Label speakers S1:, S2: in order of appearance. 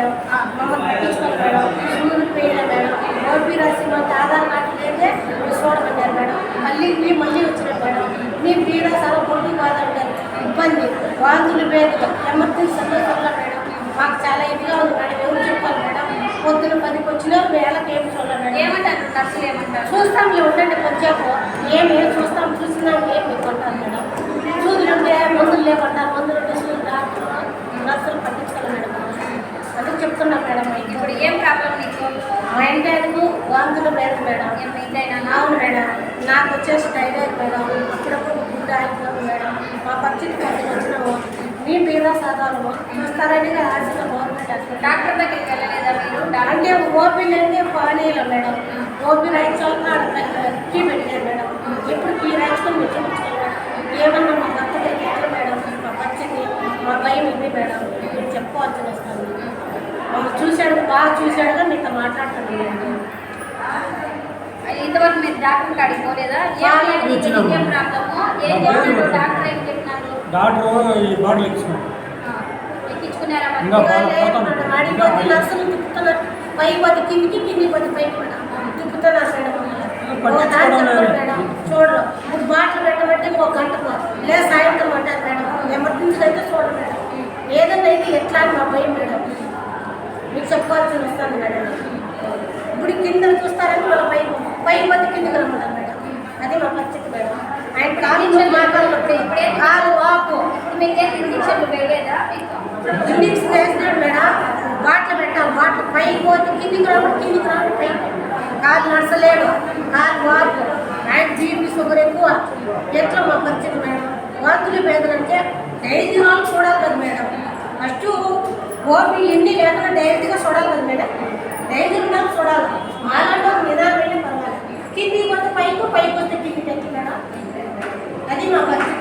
S1: Madam. మమ్మల్ని madam. పేయలే madam. OP రాసి మాకు ఆధార్ కార్డు లేదే చూడమన్నారు మేడం. మళ్ళీ మీ మళ్ళీ వచ్చిన మేడం. మీ పీడ చాలా పొట్టు కాదంటారు. ఇబ్బంది. వాంతులు పేరు ఎమర్జెన్సీ సందర్భంగా మేడం. మాకు చాలా ఇదిగా ఉంది మేడం. ఎవరు చెప్పాలి మేడం? పొద్దున పదికి వచ్చినా వేళకి ఏమి చూడాలి మేడం.
S2: ఏమంటారు? నర్సులు ఏమంటారు?
S1: చూస్తాంలే ఉండండి ఏమి ఏం చూస్తాం? చూసినాక ఏం మీకు చెప్తున్నా మేడం
S2: ఇప్పుడు ఏం ప్రాబ్లం నీకు
S1: మా ఇంటి ఆయనకు వాంతులు లేదు మేడం.
S2: ఏం ఏంటైనా
S1: అవును మేడం. నాకు వచ్చేసి టైరాయిడ్ మేడం. అప్పుడప్పుడు గుడ్డ అయిపోయింది మేడం. మా పరిస్థితి పక్కన వచ్చినాము మీ మీద సాధారణము? చూస్తారని హాస్పిటల్ గవర్నమెంట్ హాస్పిటల్
S2: డాక్టర్ దగ్గరికి వెళ్ళలేదా మీరు?
S1: అంటే ఓపీ లేదే పానీయలు మేడం. ఓపీ రాయించాలని కీ పెట్టారు మేడం. ఎప్పుడు కీ రాయించుకొని మీరు చూపించాలి మేడం. ఏమన్నా మా భర్త దగ్గర మేడం మా పరిస్థితి మా భయం ఇది మేడం. మీరు చెప్పుకోవాల్సిన వస్తుంది మమ్మల్ని చూశాడు బాగా చూశాడుగా మీతో మాట్లాడుతున్నాను
S2: ఇంతవరకు మీరు డాక్టర్ కాడికి పోలేదా? ఏం ప్రాబ్లము? డాక్టర్ ఏం చెప్పినారు?
S3: డాక్టర్ ఈ బాటిల్
S2: ఎక్కించుకున్నారా
S1: తిప్పుతున్నారు పై పది కిందికి కింది పది తిప్పుతున్నారు. మేడం. బాటిల్ పెట్టమంటే ఒక గంట పో. లేదు సాయంత్రం అంటారు మేడం. ఎమర్జెన్సీ అయితే చూడరు మేడం. ఏదైనా అయితే ఎట్లా అని మా భయం మేడం. మీకు చెప్పాల్సి వస్తుంది మేడం. ఇప్పుడు కింద చూస్తారని వాళ్ళ పై పై పది కిందకి రమ్మన్నారు మేడం. అది మా పరిస్థితి మేడం. ఆయన కాలు నొప్పి, మా కాలు వాపు
S2: మీకేం ఇంజక్షన్లు వేయలేదా?
S1: వేసినాడు మేడం. బాటిల్ పెట్టాం. బాటిల్ పైకి పోతే కిందికి రావడం కిందికి రావడం పైకి కాలు నడసలేడు. కాలు వాపు ఆయన బీపీ షుగర్ ఎక్కువ. ఎట్లా మా పరిస్థితి మేడం? వాంతులు పేదలంటే డైలీ వాళ్ళు చూడాలి కదా మేడం. ఫస్ట్ ఓపీ ఎన్ని లేకుండా డైరెక్ట్గా చూడాలి కదా మేడం డైలీ ఉన్నాం చూడాలి మాలాంటి ఒక నిదానం వెళ్ళి పర్వాలేదు కిందికి పోతే పైకి పైకి వస్తే కిందికి ఎక్కి మేడం అది మా పరిస్థితి